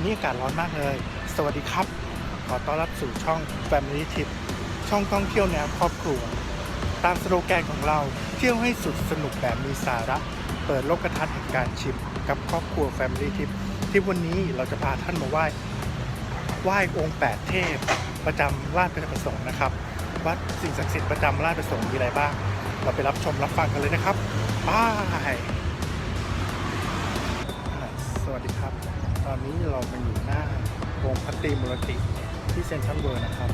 วันนี้อากาศร้อนมากเลย สวัสดีครับ ขอต้อนรับสู่ช่อง Family Trip ช่องท่องเที่ยวแนวครอบครัว ตามสโลแกนของเราเที่ยวให้สุดสนุกแบบมีสาระ เปิดโลกทัศน์แห่งการชิมกับครอบครัว Family Trip ที่วันนี้เราจะพาท่านมาไหว้ไหว้องค์แปดเทพ ประจำราชประสงค์นะครับ วัดสิ่งศักดิ์สิทธิ์ประจำราชประสงค์มีอะไรบ้าง เราไปรับชมรับฟังกันเลยนะครับบายสวัสดีครับ อนนี้เรามาอยู่หน้าโรงพัตตีมูรติที่เซ็นทรัลเวิร์นะครับ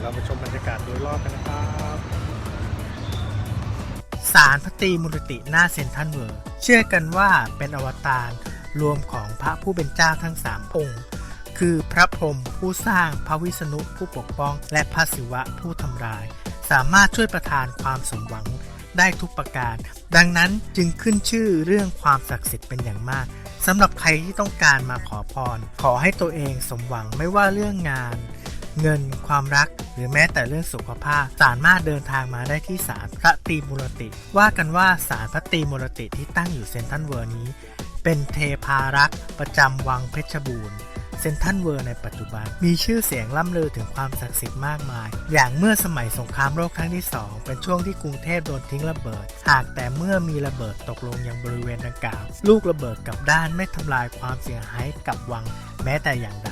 เรามาชมบรรยากาศโดยรอบกันนะครับศาลพระตรีมุรติหน้าเซ็นทรัลเวิร์เชื่อกันว่าเป็นอวตารรวมของพระผู้เป็นเจ้าทั้งสามองค์ คือพระพรหมผู้สร้างพระวิษณุผู้ปกป้อง และพระศิวะผู้ทำลาย สามารถช่วยประทานความสมหวังได้ทุกประการ ดังนั้นจึงขึ้นชื่อเรื่องความศักดิ์สิทธิ์เป็นอย่างมาก สำหรับใครที่ต้องการมาขอพร ขอให้ตัวเองสมหวังไม่ว่าเรื่องงาน เงินความรัก หรือแม้แต่เรื่องสุขภาพ สามารถเดินทางมาได้ที่ศาลพระตรีมูรติ ว่ากันว่าศาลพระตรีมูรติที่ตั้งอยู่เซนทรัลเวิร์นี้ เป็นเทพารักษ์ประจำวังเพชรบูรณ์ เซนทรัลเวิร์ในปัจจุบัน มีชื่อเสียงล่ำลือถึงความศักดิ์สิทธิ์มากมาย อย่างเมื่อสมัยสงครามโลกครั้งที่ 2 เป็นช่วงที่กรุงเทพโดนทิ้งระเบิด หากแต่เมื่อมีระเบิดตกลงยังบริเวณดังกล่าวลูกระเบิดกับด้านไม่ทำลายความเสียหายกับวังแม้แต่อย่างใด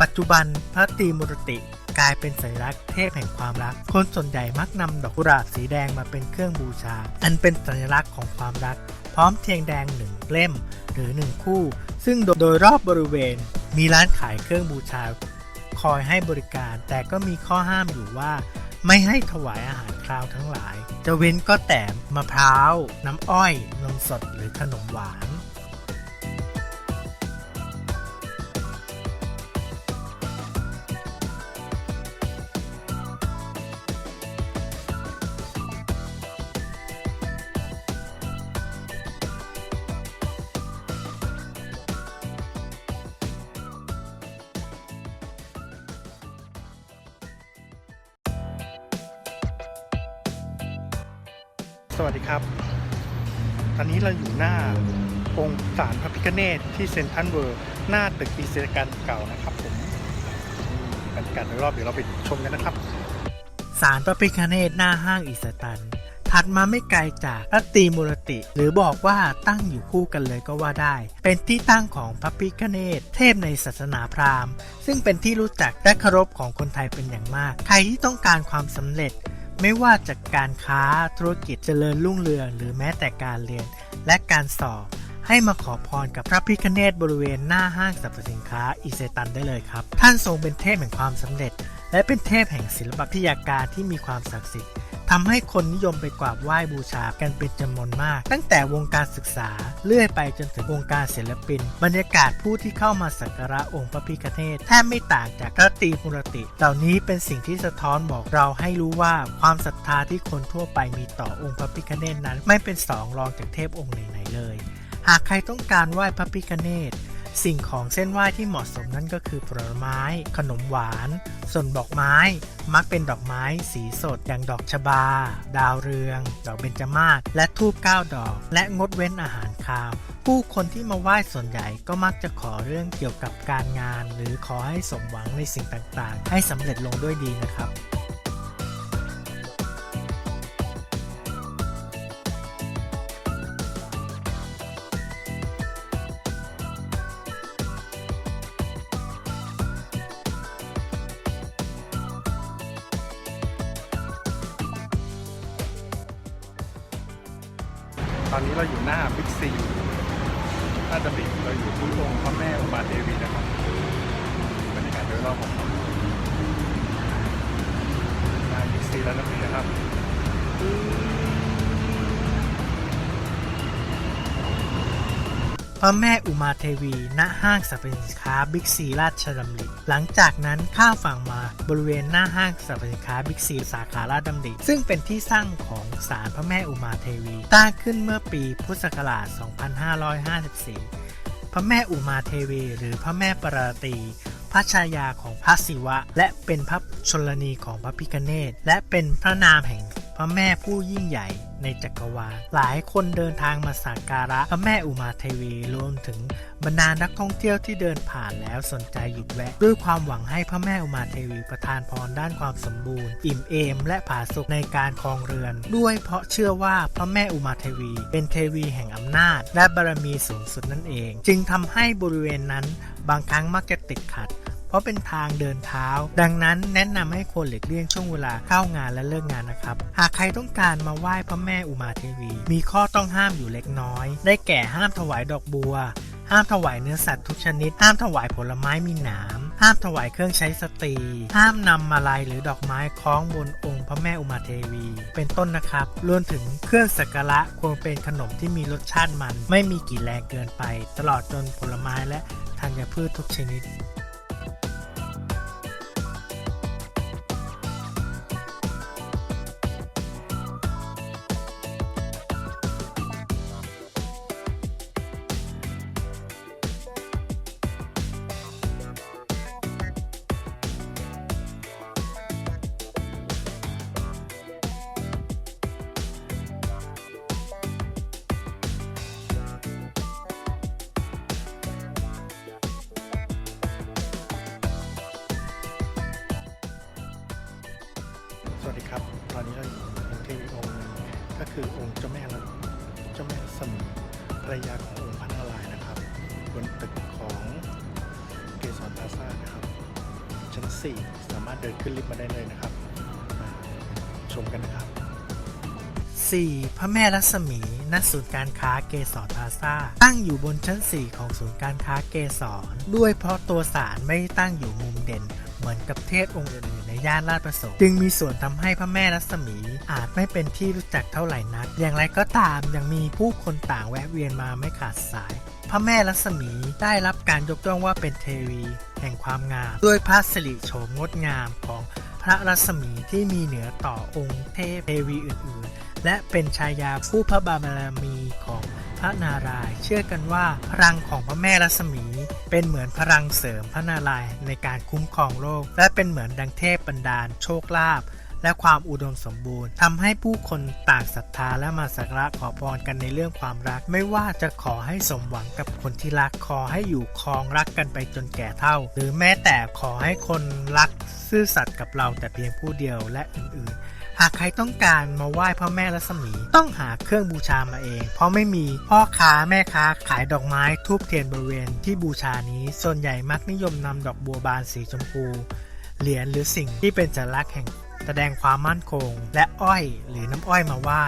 ปัจจุบันพระตรีมุรติกลายเป็นสัญลักษณ์เทพแห่งความรัก คนส่วนใหญ่มักนำดอกกุหลาบสีแดงมาเป็นเครื่องบูชา อันเป็นสัญลักษณ์ของความรัก พร้อมเทียนแดงหนึ่งเล่มหรือหนึ่งคู่ ซึ่งโดยรอบบริเวณ มีร้านขายเครื่องบูชาคอยให้บริการ แต่ก็มีข้อห้ามอยู่ว่า ไม่ให้ถวายอาหารคราวทั้งหลาย จะเว้นก็แต่มะพร้าว น้ำอ้อย นมสดหรือขนมหวาน สวัสดีครับ ตอนนี้เราอยู่หน้าองค์ศาลพระพิฆเนศที่เซนทรัลเวิร์หน้าตึกอีเซกันเก่านะครับผมบรรยากาศโดยรอบเดี๋ยวเราไปชมกันนะครับศาลพระพิฆเนศหน้าห้างอิสตัน ถัดมาไม่ไกลจากระตรีมูรติ หรือบอกว่าตั้งอยู่คู่กันเลยก็ว่าได้ เป็นที่ตั้งของพระพิฆเนศเทพในศาสนาพราหมณ์ ซึ่งเป็นที่รู้จักและเคารพของคนไทยเป็นอย่างมาก ใครที่ต้องการความสำเร็จ ไม่ว่าจากการค้าธุรกิจเจริญรุ่งเรืองหรือแม้แต่การเรียน และการสอบ ให้มาขอพรกับพระพิคเนตบริเวณหน้าห้างสรรพสินค้าอิเซตันได้เลยครับ ท่านทรงเป็นเทพแห่งความสำเร็จ และเป็นเทพแห่งศิลปวิทยาการที่มีความศักดิ์สิทธิ์ ทำให้คนนิยมไปกราบไหว้บูชากันเป็นจำนวนมาก ตั้งแต่วงการศึกษาเลื่อยไปจนถึงวงการศิลปิน บรรยากาศผู้ที่เข้ามาสักการะองค์พระพิฆเนศแทบไม่ต่างจากพระตรีมุรติ เหล่านี้เป็นสิ่งที่สะท้อนบอกเราให้รู้ว่าความศรัทธาที่คนทั่วไปมีต่อองค์พระพิฆเนศนั้น ไม่เป็นสองรองจากเทพองค์ไหนๆเลย หากใครต้องการไหว้พระพิฆเนศ สิ่งของเส้นไหว้ที่เหมาะสมนั่นก็คือผลไม้ ขนมหวาน ส่วนดอกไม้ มักเป็นดอกไม้สีสด อย่างดอกชบา ดาวเรือง ดอกเบญจมาศและทูบเก้าดอก และงดเว้นอาหารคาว ผู้คนที่มาไหว้ส่วนใหญ่ก็มักจะขอเรื่องเกี่ยวกับการงาน หรือขอให้สมหวังในสิ่งต่างๆ ให้สำเร็จลงด้วยดีนะครับ ตอนนี้เราอยู่หน้าบิ๊กซีถ้าจะบิดเราอยู่ที่องค์พระแม่อุมาเทวีนะครับบรรยากาศโดยรอบของหน้าบิ๊กซีแล้วนะครับ ระแม่อุมาเทวี ณ ห้างสรรพสินค้าบิ๊กซีราชดำริ หลังจากนั้นข้ามฝั่งมาบริเวณหน้าห้างสรรพสินค้าบิ๊กซีสาขาราชดำริ ซึ่งเป็นที่สร้างของศาลพระแม่อุมาเทวีตั้งขึ้นเมื่อปีพุทธศักราช 2554 พระแม่อุมาเทวี หรือพระแม่ปราตี พระชายาของพระศิวะ และเป็นพระชนนีของพระพิฆเนศและเป็นพระนามแห่ง พระแม่ผู้ยิ่งใหญ่ในจักรวาล หลายคนเดินทางมาสักการะพระแม่อุมาเทวีรวมถึงบรรดานักท่องเที่ยวที่เดินผ่านแล้วสนใจหยุดแวะ ด้วยความหวังให้พระแม่อุมาเทวีประทานพรด้านความสมบูรณ์ อิ่มเอม และผาสุกในการครองเรือน ด้วยเพราะเชื่อว่าพระแม่อุมาเทวี เป็นเทวีแห่งอำนาจ และบารมีสูงสุดนั่นเอง จึงทำให้บริเวณนั้นบางครั้งมักจะติดขัด เพราะเป็นทางเดินเท้า ดังนั้นแนะนำให้คนหลีกเลี่ยงช่วงเวลาเข้างานและเลิกงานนะครับ หากใครต้องการมาไหว้พระแม่อุมาเทวี มีข้อต้องห้ามอยู่เล็กน้อย ได้แก่ห้ามถวายดอกบัว ห้ามถวายเนื้อสัตว์ทุกชนิด ห้ามถวายผลไม้มีหนามห้ามถวายเครื่องใช้สตรี ห้ามนำมาลัยหรือดอกไม้คล้องบนองค์พระแม่อุมาเทวี เป็นต้นนะครับ รวมถึงเครื่องสักการะควรเป็นขนมที่มีรสชาติมัน ไม่มีกลิ่นแรงเกินไป ตลอดจนผลไม้และธัญพืชทุกชนิด เจ้าแม่ละเจ้าแม่สมุทรภรรยาขององค์พระนารายณ์นะครับ บนตึกของเกสรพลาซ่านะครับ ชั้น 4 สามารถเดินขึ้นลิฟต์มาได้เลยนะครับมาชมกันนะครับ 4. พระแม่รัศมี ณ ศูนย์การค้าเกสรพลาซ่า ตั้งอยู่บนชั้น 4 ของศูนย์การค้าเกสร ด้วยเพราะตัวศาลไม่ตั้งอยู่มุมเด่น เหมือนกับเทพองค์อื่นๆในย่านลาดประสงค์จึงมีส่วนทำให้พระแม่รัศมี อาจไม่เป็นที่รู้จักเท่าไหร่นัก อย่างไรก็ตามยังมีผู้คนต่างแวะเวียนมาไม่ขาดสาย พระแม่รัศมีได้รับการยกย่องว่าเป็นเทวี แห่งความงาม ด้วยพระสิริโฉมงดงามของพระรัศมีที่มีเหนือต่อองค์เทพเทวีอื่นๆ และเป็นชายาผู้พระบารมีของ ระนารายเชื่อกันว่าพลังของพระแม่รัศมี เป็นเหมือนพลังเสริมพระนารายในการคุ้มครองโลก และเป็นเหมือนดังเทพบันดาล โชคลาภและความอุดมสมบูรณ์ทำให้ผู้คนต่างศรัทธาและมาสักการะขอพรกันในเรื่องความรัก ไม่ว่าจะขอให้สมหวังกับคนที่รักขอให้อยู่ครองรักกันไปจนแก่เฒ่า หรือแม้แต่ขอให้คนรักซื่อสัตย์กับเราแต่เพียงผู้เดียวและอื่นๆ หากใครต้องการมาไหว้พระแม่รัศมี ต้องหาเครื่องบูชามาเอง เพราะไม่มีพ่อค้าแม่ค้าขายดอกไม้ทูบเทียนบริเวณที่บูชานี้ส่วนใหญ่มักนิยมนำดอกบัวบานสีชมพู เหรียญหรือสิ่งที่เป็นสัญลักษณ์แห่งแสดงความมั่นคง และอ้อยหรือน้ำอ้อยมาไหว้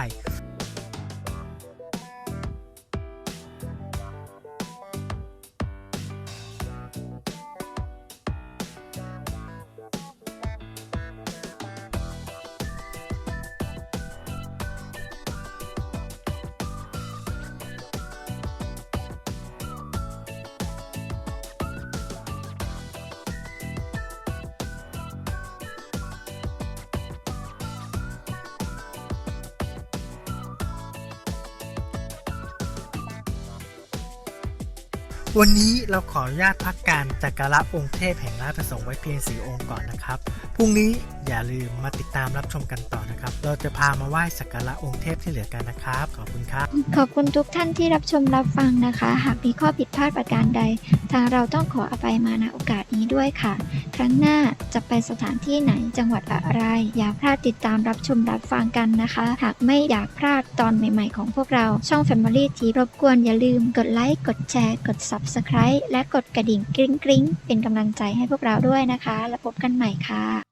วันนี้เราขออนุญาตพักการจักการะองค์เทพแห่งราชประสงค์ไว้เพียงสีองค์ก่อนนะครับ พรุ่งนี้อย่าลืมมาติดตามรับชมกันต่อนะครับ เราจะพามาไหว้สักการะองค์เทพที่เหลือกันนะครับ ขอบคุณครับ ขอบคุณทุกท่านที่รับชมรับฟังนะคะ หากมีข้อผิดพลาดประการใด ทางเราต้องขออภัยมาณโอกาสนี้ด้วยค่ะ ครั้งหน้าจะไปสถานที่ไหนจังหวัดอะไร อย่าพลาดติดตามรับชมรับฟังกันนะคะ หากไม่อยากพลาดตอนใหม่ๆของพวกเราช่อง Family ทีรบกวนอย่าลืมกดไลค์กดแชร์ กด Subscribe และกดกระดิ่งกริ๊งกริ๊งๆเป็นกำลังใจให้พวกเราด้วยนะคะ แล้วพบกันใหม่ค่ะ